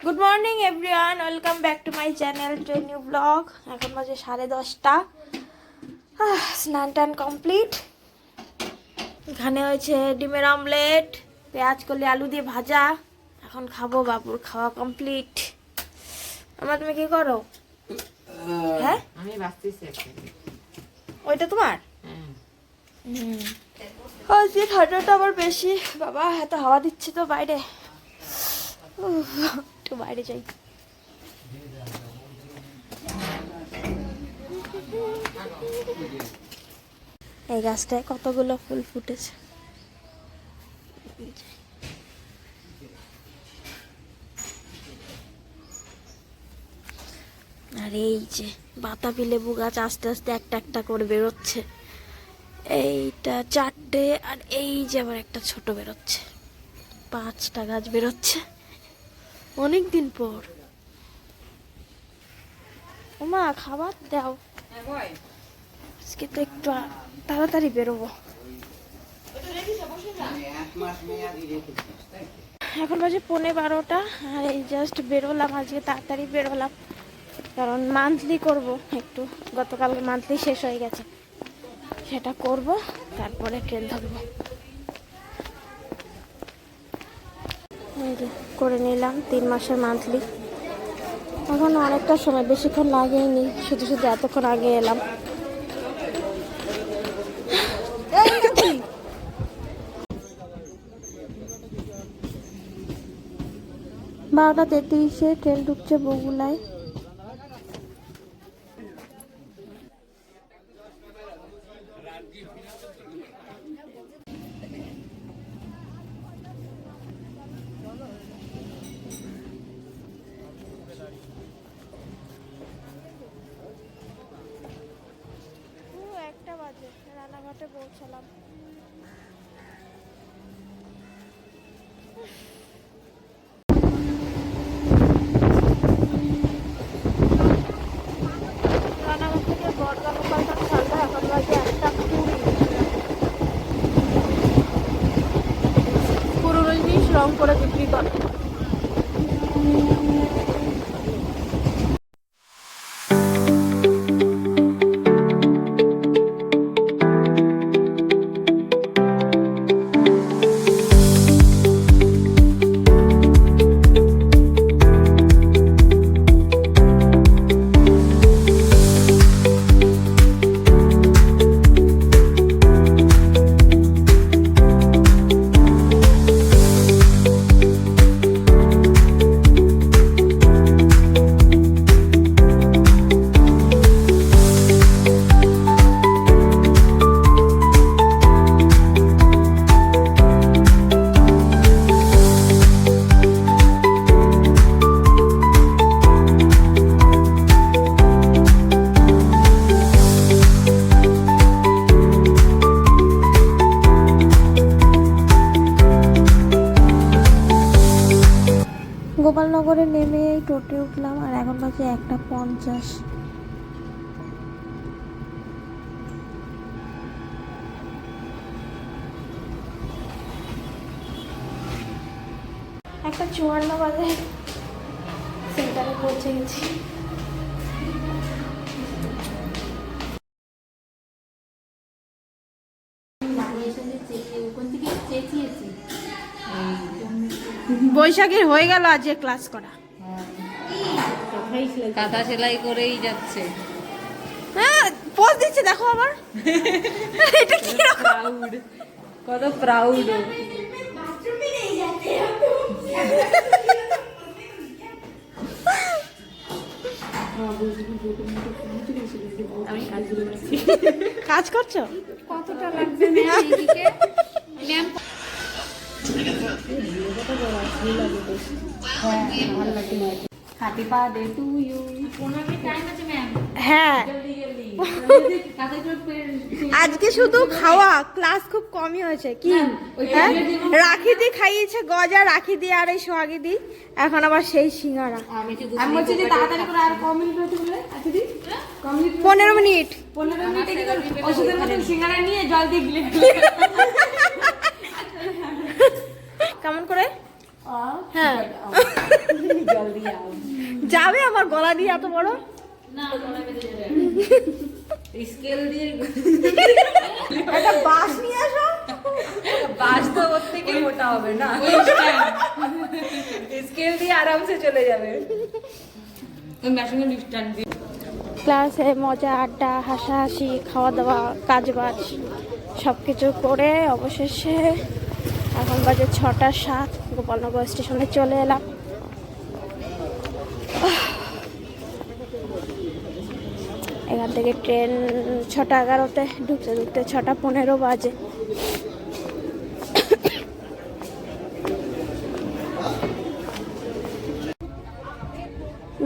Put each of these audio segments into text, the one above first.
Good morning everyone welcome back to my channel to new blog এখন বাজে সাড়ে দশটা। স্নান টান কমপ্লিট এখানে হয়েছে ডিমের অমলেট পেঁয়াজ কলি আলু দিয়ে ভাজা। এখন খাব বাবুর খাওয়া কমপ্লিট আমার তুমি কি করো? হ্যাঁ? আমি ওইটা তোমার? হ্যাঁ। আজকে ঠান্ডাটা আবার বেশি। বাবা এত হাওয়া দিচ্ছে তো বাইরে। একটু বাইরে যাই। এই গাছটায় কতগুলো ফুল ফুটেছে? আর এই যে বাতাবি লেবু গাছ আস্তে আস্তে একটা একটা করে বেরোচ্ছে। এইটা চারটে আর এই যে আবার একটা ছোট বেরোচ্ছে। পাঁচটা গাছ বেরোচ্ছে। অনেক দিন পর। ওমা, খাবার দাও। আজকে তো একটু তাড়াতাড়ি বেরোবো। এখন বাজে পৌনে বারোটা, আর এই জাস্ট বেরোলাম, আজকে তাড়াতাড়ি বেরোলাম। কারণ মান্থলি করব একটু। গতকাল মান্থলি শেষ হয়ে গেছে। সেটা করব, তারপরে ট্রেন ধরবো এই যে করে নিলাম, তিন মাসের মান্থলি এখন অনেকটা সময়, বেশিক্ষণ লাগেনি শুধু শুধু এতক্ষণ আগে এলাম। বারোটা তেত্রিশে ট্রেন ঢুকছে বগুলায় রানাঘাটে গোপালনগরে নেমে টোটে উঠলাম আর এখন বাজে একটা পঞ্চাশ। একটা চুয়ান্ন বাজে। সেন্টারে পৌঁছে গেছি। বৈশাখীর হয়ে গেল আজকে ক্লাস করা। কাঁথা সেলাই করেই যাচ্ছে। হ্যাঁ পোজ দিচ্ছে দেখো আবার। এটা কি রকম? কত প্রাউড কাজ করছ? কতটা লাগবে? ম্যাম হ্যাঁ। আজকে শুধু খাওয়া ক্লাস খুব কমই হয়েছে। কি? হ্যাঁ? রাখি দি খাইয়েছে গজা রাখি দি আর এই সোহাগি দি এখন আবার সেই সিঙ্গারা। পনেরো মিনিট। পনেরো মিনিটে সিঙ্গারা নিয়ে জল দিয়ে কেমন করে? হ্যাঁ। যাবে আমার গলা দিয়ে এত বড়? স্কেল দিয়ে একটা বাস নিয়ে আসো। বাস তো ওর থেকে মোটা হবে না। স্কেল দিয়ে আরামসে চলে যাবে। ওই মেশিনের স্ট্যান্ড দিয়ে। ক্লাসে মজা আড্ডা হাসাহাসি খাওয়া দাওয়া কাজ বাজ সব কিছু করে অবশেষে এখন বাজে ছটা সাত, গোপালনগর স্টেশনে চলে এলাম। এখান থেকে ট্রেন ছটা এগারোতে ঢুকতে ঢুকতে ছটা পনেরো বাজে।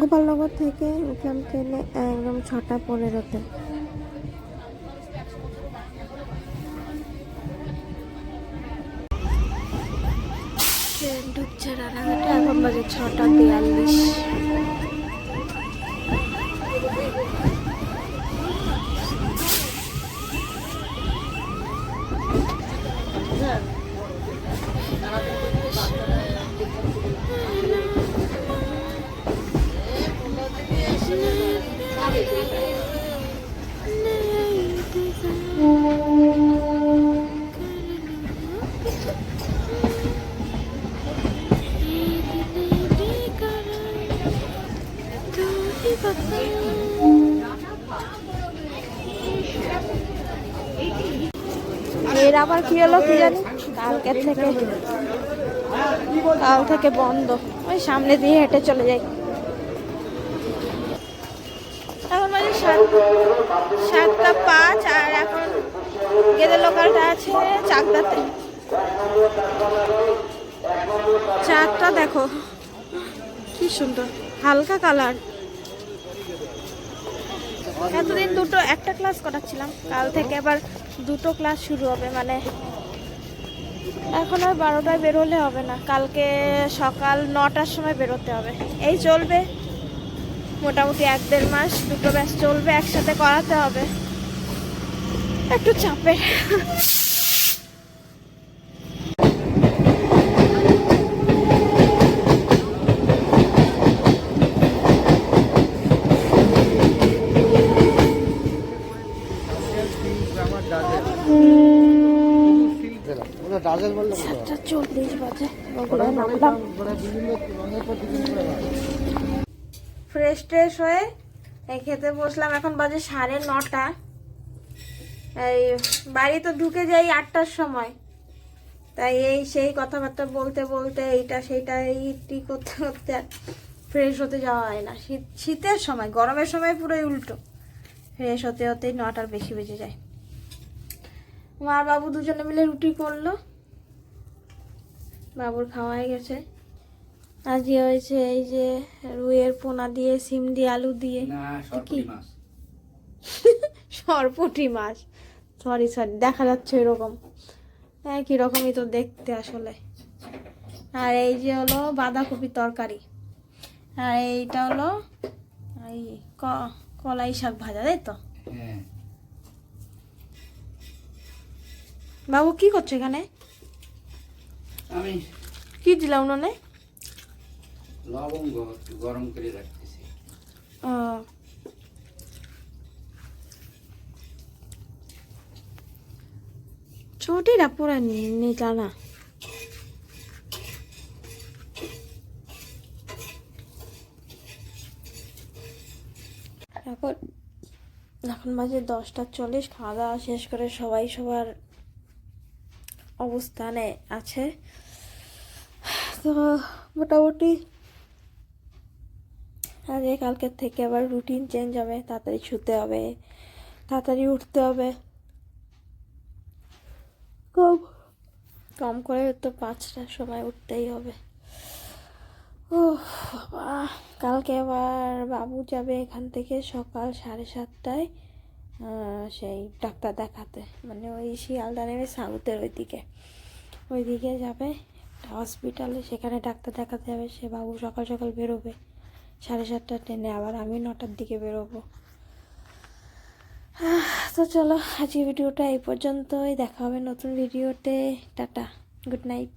গোপালনগর থেকে উঠলাম ট্রেনে একদম ছটা পনেরোতে। ট্রেন ঢুকছে রানাঘাটে এখন বাজে ছটা বিয়াল্লিশ। এর আবার কি হলো কি জানি? কালকে থেকে কাল থেকে বন্ধ। ওই সামনে দিয়ে হেঁটে চলে যাই। এখন বাজে সাত, সাতটা পাঁচ, আর এখন গেদে লোকালটা আছে চাকদাতে। চারটা দেখো, কি সুন্দর, হালকা কালার। এতদিন দুটো একটা ক্লাস করাচ্ছিলাম। কাল থেকে আবার দুটো ক্লাস শুরু হবে মানে এখন আর বারোটায় বেরোলে হবে না। কালকে সকাল নটার সময় বেরোতে হবে। এই চলবে। মোটামুটি এক দেড় মাস দুটো ব্যাস চলবে, একসাথে করাতে হবে। একটু চাপে। সাতটা চল্লিশ বাজে। নামলাম হয়। ফ্রেশ ট্রেশ হয়ে এই খেতে বসলাম এখন বাজে সাড়ে নটা। এই বাড়ি তো ঢুকে যাই আটটার সময়। তাই এই সেই কথাবার্তা বলতে বলতে এইটা সেইটা এইটি করতে করতে ফ্রেশ হতে যাওয়া হয় না। শীত শীতের সময় গরমের সময় পুরোই উল্টো। ফ্রেশ হতে হতেই নটার বেশি বেজে যায়। মার বাবু দুজনে মিলে রুটি করল। বাবুর খাওয়া হয়ে গেছে। আজকে হয়েছে এই যে রুইয়ের পোনা দিয়ে সিম দিয়ে আলু দিয়ে। কি? সরপুটি মাছ। সরি সরি দেখা যাচ্ছে এরকম। একই রকমই তো দেখতে আসলে। আর এই যে হলো বাঁধাকপি তরকারি। আর এইটা হলো এই ক- কলাই শাক ভাজা তাই তো? হ্যাঁ। বাবু কি করছ এখানে? আমি কি দিলাম উনুনে লবঙ্গ গরম করে রাখতেছি। ছোটিরা পুরা নিলা না এখন এখন বাজে দশটা চল্লিশ খাওয়া দাওয়া শেষ করে সবাই সবার অবস্থানে আছে। তো মোটামুটি আজকে কালকের থেকে আবার রুটিন চেঞ্জ হবে, তাড়াতাড়ি শুতে হবে, তাড়াতাড়ি উঠতে হবে। কম কম করে তো পাঁচটার সময় উঠতেই হবে। ও কালকে আবার বাবু যাবে এখান থেকে সকাল সাড়ে সাতটায় সেই ডাক্তার দেখাতে মানে ওই শিয়ালদা নেমে সাউথের ওইদিকে। ওইদিকে যাবে হসপিটালে সেখানে ডাক্তার দেখাতে যাবে, সে বাবু সকাল সকাল বেরোবে। সাড়ে সাতটা ট্রেনে আবার আমি নটার দিকে বেরোবো। তো চলো আজকে ভিডিওটা এই পর্যন্তই। দেখা হবে নতুন ভিডিওতে। Tata, good night.